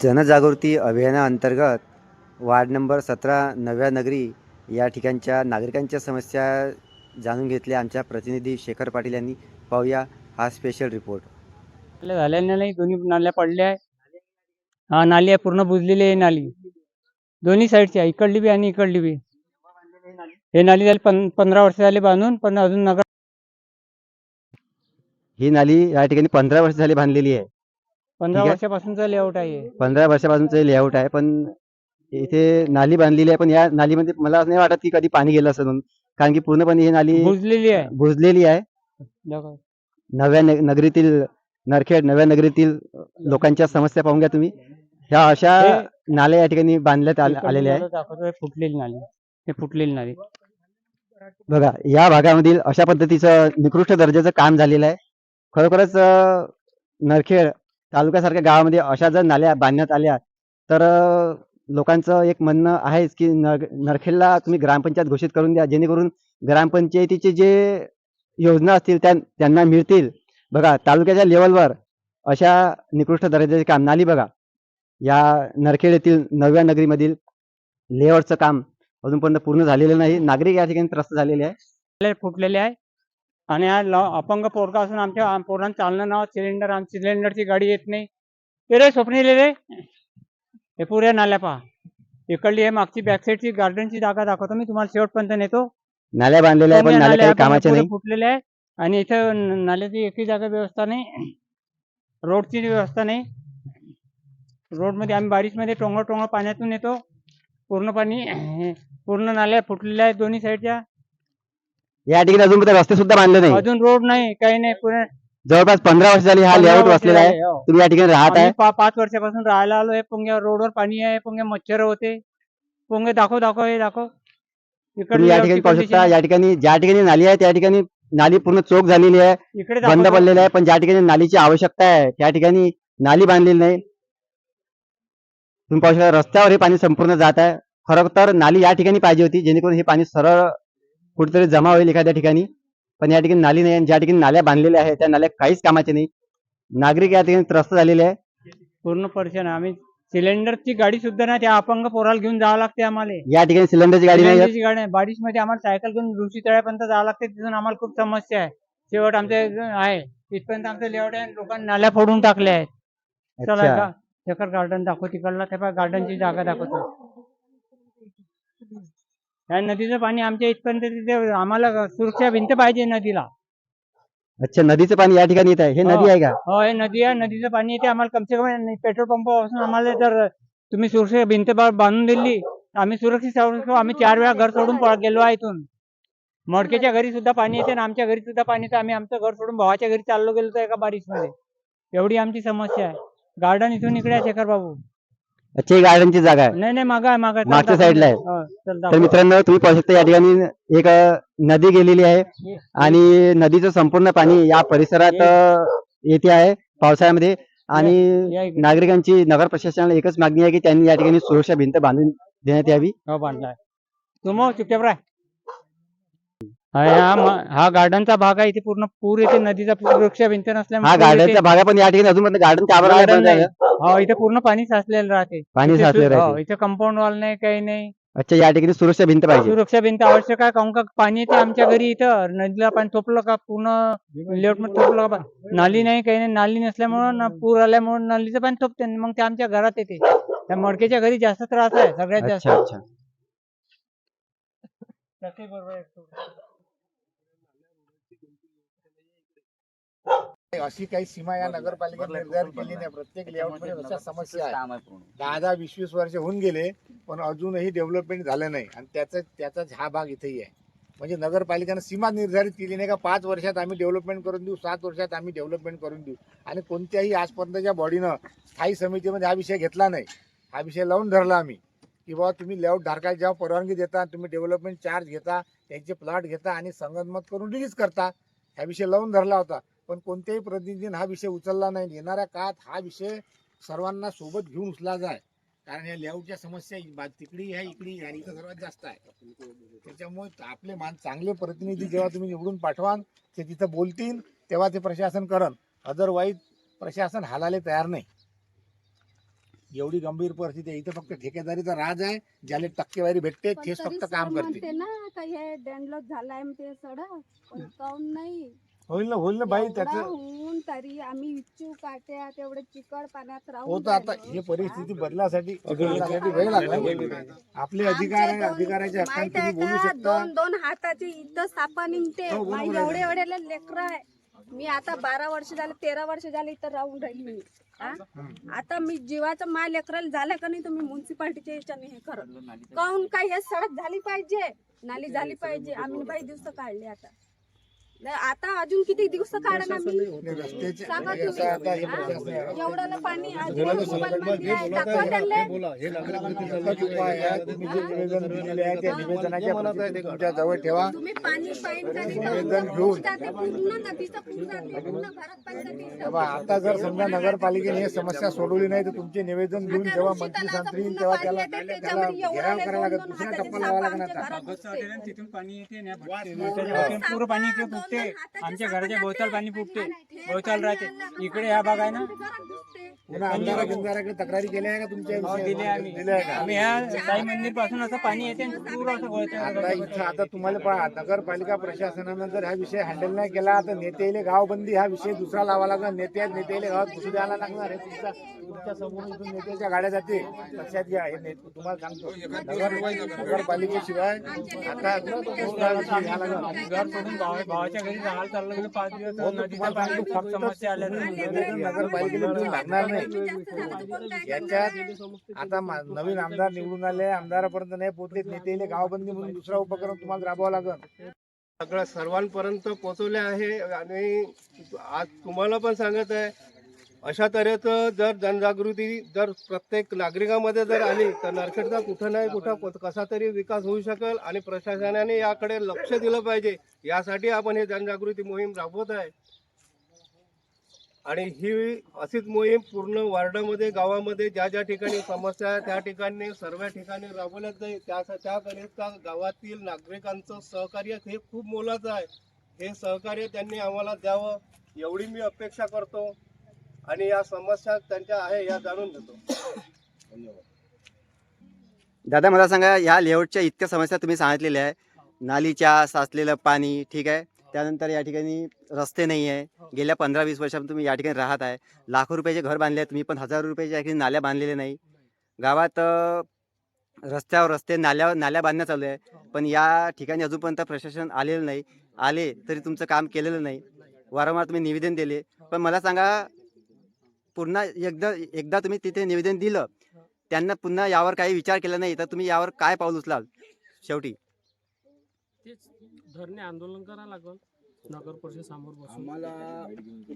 जनजागृती अभियानाअंतर्गत ward number सतरा नव्या नगरी या ठिकाणच्या नागरिकांच्या समस्या जाणून घेतल्या. आमच्या प्रतिनिधी शेखर पाटील यांनी पाहूया हा स्पेशल रिपोर्ट झालेल्या नाही दोन्ही नाल्या पडल्या आहे. हा नाली आहे पूर्ण बुजलेली आहे नाली. दोन्ही साईडची आहे इकडली बी आणि इकडली बी. हे नाली झाली पं पंधरा वर्ष झाले बांधून पण अजून नगर ही नाली या ठिकाणी पंधरा वर्ष झाली बांधलेली आहे. पंधरा ठीक आहे. वर्षापासूनचा लेआउट आहे. पंधरा वर्षापासूनचं लेआउट आहे पण इथे नाली बांधलेली आहे पण या नालीमध्ये मला असं नाही वाटत की कधी पाणी गेलं असं म्हणून. कारण की पूर्णपणे ही नाली बुजलेली आहे. बुजलेली आहे. दाखव. नव्या न- नगरीतील नरखेड नव्या नगरीतील लोकांच्या समस्या पाहून घ्या तुम्ही. ह्या अशा हे- नाल्या या ठिकाणी बांधण्यात आल- आलेल्या आहे नालं दाखवतोय फुटलेली नाली. हे फुटलेली नाली. बघा या भागामधील अशा पद्धतीचं निकृष्ट दर्जाचं काम झालेलं आहे. खरोखरच अं, नरखेड तालुक्यासारख्या गावामध्ये अशा जर नाल्या बांधण्यात आल्या तर लोकांचं एक म्हणणं आहेच की नग- नरखेडला तुम्ही ग्रामपंचायत घोषित करून द्या जेणेकरून ग्रामपंचायतीचे जे योजना असतील त्या त्यांना मिळतील. बघा तालुक्याच्या लेवलवर अशा निकृष्ट दर्जाचे काम नाली बघा. या नरखेड येथील नव्या नगरीमधील लेआउटचं काम अजूनपर्यंत पूर्ण झालेलं नाही. नागरिक या ठिकाणी त्रस्त झालेले आहे. फुटलेले आहे. आणि हा ल- अपंग पोरगा असून आमच्या आम- पोरांना चालणं नाव सिलेंडर आम सिलेंडरची गाडी येत नाही. ते रे स्वप्नीले रे. हे पुऱ्या नाल्या पहा. इकडली हे मागची बॅक साईडची गार्डनची जागा दाखवतो मी. तुम्हाला शेवटपर्यंत नेतो. नाल्या बांधलेल्या आहे पण नाल्या काही कामाच्या नाही. आहे आणि इथं नाल्याची एकही जागा व्यवस्था नाही. रोडची व्यवस्था नाही. रोडमध्ये आम्ही बारिशमध्ये टोंगळ टोंगळ पाण्यातून येतो. पूर्ण पाणी पूर्ण नाल्या फुटलेल्या आहेत दोन्ही साईडच्या. या ठिकाणी अजून रस्ते सुद्धा बांधले नाही. अजून रोड नाही काही नाही पुरे जवळपास पंधरा वर्ष झाली हा लेआउट बसलेला आहे. तुम्ही या ठिकाणी राहत आहे. पाच वर्षापासून राहायला आलो आहे. पुंग्या रोडवर पाणी आहे पुंग्या मच्छर होते. पुंगे दाखव दाखव हे दाखव. तुम्ही या ठिकाणी पाहू शकता या ठिकाणी ज्या ठिकाणी नाली आहे त्या ठिकाणी नाली पूर्ण चोक झालेली आहे. इकडे बंद. पडलेली आहे पण ज्या ठिकाणी नालीची आवश्यकता आहे त्या ठिकाणी नाली बांधलेली नाही. तुम्ही पाहू शकता रस्त्यावर हे पाणी संपूर्ण जात आहे. खरं तर नाली या ठिकाणी पाहिजे होती जेणेकरून हे पाणी सरळ कुठेतरी जमा होईल एखाद्या ठिकाणी. पण या ठिकाणी नाली नाही आणि ज्या ठिकाणी नाल्या बांधलेल्या आहेत त्या नाल्या काहीच कामाच्या नाही. नागरिक या ठिकाणी त्रस्त झालेले आहे. पूर्ण परेशान आहे. आम्ही सिलेंडरची गाडी सुद्धा नाही त्या अपंग पोराला घेऊन जावं लागते आम्हाला. या ठिकाणी सिलेंडरची गाडी नाही येत. सिलेंडरची गाडी बारिशमध्ये आम्हाला सायकल घेऊन ऋषी तळ्यापर्यंत जावं लागते. तिथून आम्हाला खूप समस्या आहे. शेवट आमच्या इथं आहे. तिथपर्यंत आमचं लेआउट आहे. लोकांनी नाल्या फोडून टाकल्या आहेत. चला अच्छा. शेखर गार्डन दाखव तिकडला. त्या गार्डनची जागा दाखवतो. या नदीचं पाणी आमच्या इथपर्यंत तिथे आम्हाला सुरक्षा भिंत पाहिजे नदीला. अच्छा नदीचं पाणी या ठिकाणी येत आहे. हे हो. नदी आहे का? हो हे नदी आहे. नदीचं पाणी येते. आम्हाला कमसे कम पेट्रोल पंपापासून आम्हाला जर तुम्ही सुरक्षा भिंत बांधून दिली आम्ही सुरक्षित आम्ही चार वेळा घर सोडून गेलो आहे इथून. मडकेच्या घरी सुद्धा पाणी येते आणि आमच्या घरी सुद्धा पाणी येते. आम्ही आमचं घर सोडून भावाच्या घरी चाललो गेलो तर एका बारिशमध्ये एवढी आमची समस्या आहे. गार्डन इथून इकडे आहे शेखर बाबू अच्छा ही गार्डनची जागा आहे नाही नाही मागा आहे मागा मागच्या दाखव. side ला आहे. हो, तर. मित्रांनो तुम्ही पाहू शकता या ठिकाणी एक नदी गेलेली आहे आणि नदीचं संपूर्ण पाणी या परिसरात येते आहे पावसाळ्यामध्ये आणि. नागरिकांची नगर प्रशासनाला एकच मागणी आहे की त्यांनी या ठिकाणी सुरक्षा भिंत बांधून देण्यात यावी हो बांधलाय तू मग चुपचाप राह हा हा म- हा गार्डनचा भाग आहे इथे पूर्ण पूर येते नदीचा सुरक्षा भिंत हा नसल्यामुळे पूर गार्डनचा. भाग आहे पण या ठिकाणी अजून गार्डनच्या Garden आवारात नाही. हो इथे पूर्ण पाणी साचलेलं राहते. पाणी इथे सु- हो, राहते. इथे कंपाऊंड वॉल नाही काही नाही. अच्छा या ठिकाणी सुरक्षा भिंत पाहिजे. सुरक्षा भिंत आवश्यक आहे काहून का पाणी येते आमच्या घरी इथं? नदीला पाणी थोपलं का पूर्ण? लेआउटमध्ये थोपलं का नाली नाही काही नाही. नाली नसल्यामुळं न- पूर आल्यामुळे नालीचं पाणी थोपते आणि मग ते आमच्या घरात येते. त्या मडकेच्या घरी जास्त त्रास आहे सगळ्यात जास्त. अच्छा. अच्छा त्याचंही बरोबर आहे. अशी काही सीमा या नगरपालिकेने निर्धारित केली नाही. प्रत्येक लेआउटमध्ये अशा समस्या आहेत. दहा दहा वीस वीस वर्ष होऊन गेले पण अजूनही डेव्हलपमेंट झालं नाही. आणि त्याचा त्याचाच हा भाग इथेही आहे. म्हणजे नगरपालिकेनं सीमा निर्धारित केली नाही का पाच वर्षात आम्ही डेव्हलपमेंट करून देऊ सात वर्षात आम्ही डेव्हलपमेंट करून देऊ. आणि कोणत्याही आजपर्यंतच्या बॉडीनं स्थायी समितीमध्ये हा विषय घेतला नाही. हा विषय लावून धरला आम्ही. की बाबा तुम्ही लेआउट धारकाला जेव्हा परवानगी देता तुम्ही डेव्हलपमेंट चार्ज घेता त्यांचे प्लॉट घेता आणि संगनमत करून रिलीज करता हा विषय लावून धरला होता. पण कोणत्याही प्रतिनिधीने हा विषय उचलला नाही. येणाऱ्या काळात हा विषय सर्वांना सोबत घेऊन उचला जाय. कारण या लेआउटच्या समस्या तिकडी आहे इकडी आणि इथं सर्वात जास्त आहे. त्याच्यामुळे आपले मान चांगले प्रतिनिधी जेव्हा तुम्ही निवडून पाठवाल ते तिथं बोलतील तेव्हा ते प्रशासन करन अदरवाईज प्रशासन हालायला तयार नाही. एवढी गंभीर परिस्थिती आहे. इथं फक्त ठेकेदारीचा राज आहे. ज्याला टक्केवारी भेटते तेच फक्त काम करते ना का हे डॅनलॉक झालाय ते सडक पण नाही? होईल ना होईल ना बाई एवढा त्याचं होऊन तरी आम्ही इच्छू काट्या तेवढे चिकट पाण्यात राहून हो तर आता. हे परिस्थिती बदलासाठी बदलासाठी वेळ लागला. आपले अधिकार आहे अधिकाराच्या हक्काने माहीत आहे तुम्ही बोलू का? शकता. दोन दोन हाताचे इथं सापा निघते हो, बरोबर माझे आहे. एवढे एवढे लेकर आहे. मी आता बारा वर्ष झाले तेरा वर्ष झाले इथं राहून राहिली मी. हा? आता मी जीवाचं मा लेकराला झालं का नाही मी म्युन्सिपाल्टीच्या याच्याने हे करत काऊन काय हे सडक झाली पाहिजे? नाली झाली पाहिजे. आम्ही बाई दिवस काढले आता. आता अजून किती दिवस काढा ना मी नाही, रस्त्याचे सांगा तुम्ही. असं आता? प्रशासन आहे. एवढं पाणी तुमच्या जवळ ठेवा. तुम्ही पाणी आता जर समजा नगरपालिकेने हे समस्या सोडवली नाही तर तुमचे निवेदन घेऊन आता जेव्हा मंत्री तलावाचं संत्री येईल पूर्ण तेव्हा त्याला घेराव करावा लागेल. दोन-दोन दुसरा टप्पा लावा घुसते. तिथून पाणी येते पूर्ण पाणी फुटते आमच्या घराच्या भोवताल पाणी फुटते भोवताल राहते. इकडे ह्या भाग आहे ना? तक्रारी केल्या आहे का तुमच्या हो? दिले आम्ही. आहे आम्ही ह्या साई मंदिरपासून असं पाणी येते आणि असं आता इथं आता तुम्हाला पहा नगरपालिका प्रशासनानं जर हा विषय हँडल नाही केला. तर नेतेले गावबंदी हा विषय दुसरा लावा लागणार नेते आहेत नेतेले गावात घुसू द्यायला लागणार हे तुमच्या तुमच्यासमोर इथून नेत्याच्या गाड्या जाते लक्षात घ्या हे नेते तुम्हाला सांगतो. नगर नगरपालिकेशिवाय आता दुसरा विषय घ्या लागणार. आम्ही घर सोडून भावा- भावाच्या घरी राहायला चाललो गेलो पाच दिवस हो, तर नदीचं तुम्हाला पाणी सांगतो, खूप फक्त समस्या आल्या निवेदन नगरपालिकेला देऊन लागणार नाही. याच्यात आता मा- नवीन आमदार निवडून आले आमदारापर्यंत नाही पोहोचले नेतेले गावबंदी म्हणून दुसरा उपक्रम तुम्हाला राबवावा लागेल. सगळ्या सर्वांपर्यंत पोहोचवले आहे आणि आज तुम्हाला पण सांगत आहे अशा तऱ्हेचं जर जनजागृती जर प्रत्येक नागरिकामध्ये जर आली तर नरखेडचा कुठं नाही कुठं कसा तरी विकास होऊ शकेल आणि प्रशासनाने याकडे लक्ष दिलं पाहिजे. यासाठी आपण हे जनजागृती मोहीम राबवत आहे. आणि ही अशीच मोहीम पूर्ण वार्डामध्ये गावामध्ये ज्या ज्या ठिकाणी समस्या आहे त्या ठिकाणी सर्व ठिकाणी राबवल्या जाईल. त्या त्याकरिता गावातील नागरिकांचं सहकार्य हे खूप मोलाचं आहे. हे सहकार्य त्यांनी आम्हाला द्यावं एवढी मी अपेक्षा करतो. आणि या समस्या त्यांच्या आहे या जाणून घेतो. दादा मला सांगा या लेआउटच्या इतक्या समस्या तुम्ही सांगितलेल्या आहे. नालीच्या साचलेलं पाणी ठीक आहे? त्यानंतर या ठिकाणी रस्ते नाही आहे. गेल्या पंधरा वीस वर्षापासून तुम्ही या ठिकाणी राहत आहे. लाखो रुपयाचे घर बांधले आहे तुम्ही पण हजार रुपयाच्या या ठिकाणी नाल्या बांधलेल्या नाही. गावात रस्त्यावर रस्ते नाल्यावर नाल्या बांधण्यात चालू आहे. पण या ठिकाणी अजूनपर्यंत प्रशासन आलेलं नाही. आले तरी तुमचं काम केलेलं नाही. वारंवार तुम्ही निवेदन दिले. पण मला सांगा पुन्हा एकदा एकदा तुम्ही तिथे निवेदन दिलं त्यांना पुन्हा यावर काही विचार केला नाही तर तुम्ही यावर काय पाऊल उचलाल? शेवटी. तेच धरणे आंदोलन करा लागल नगर परिषद समोर बसून. आम्हाला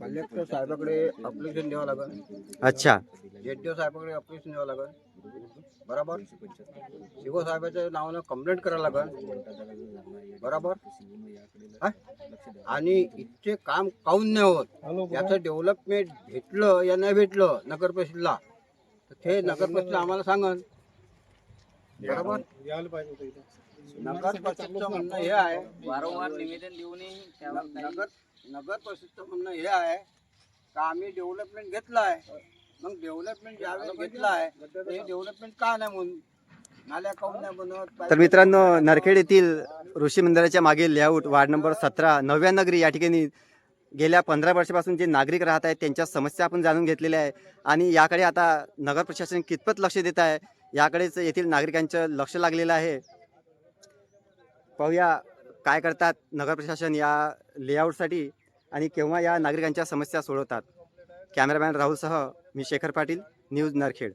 कलेक्टर साहेबाकडे अप्लिकेशन द्यावं लागेल. अच्छा. एच साहेबाकडे अप्लिकेशन द्यावं लागेल. बरोबर? शिगो साहेबाच्या नावानं कंप्लेंट करावं लागेल. बरोबर? हा? आणि इथचे काम काऊन नाही होत? याचं डेव्हलपमेंट भेटलं या नाही भेटलं नगर परिषदला? तर ते नगर परिषद आम्हाला सांगन. बरोबर. नगर परिषदचं म्हणणं हे आहे. वारंवार निवेदन देऊनही नगर नगर परिषदचं म्हणणं हे आहे का आम्ही डेव्हलपमेंट घेतलं आहे मग डेव्हलपमेंट ज्यावेळेस घेतलं आहे तर हे डेव्हलपमेंट का नाही म्हणून? नाल्या काऊन नाही बनवत? तर मित्रांनो नरखेड येथील ऋषी मंदिराच्या मागील लेआउट वार्ड नंबर सतरा नव्या नगरी या ठिकाणी गेल्या पंधरा वर्षापासून जे नागरिक राहत आहेत त्यांच्या समस्या आपण जाणून घेतलेल्या आहे आणि याकडे आता नगर प्रशासन कितपत लक्ष देत आहे याकडेच येथील नागरिकांचं लक्ष लागलेलं आहे. पाहूया काय करतात नगर प्रशासन या लेआउटसाठी आणि केव्हा या नागरिकांच्या समस्या सोडवतात. कॅमेरामॅन राहुलसह मी शेखर पाटील न्यूज नरखेड.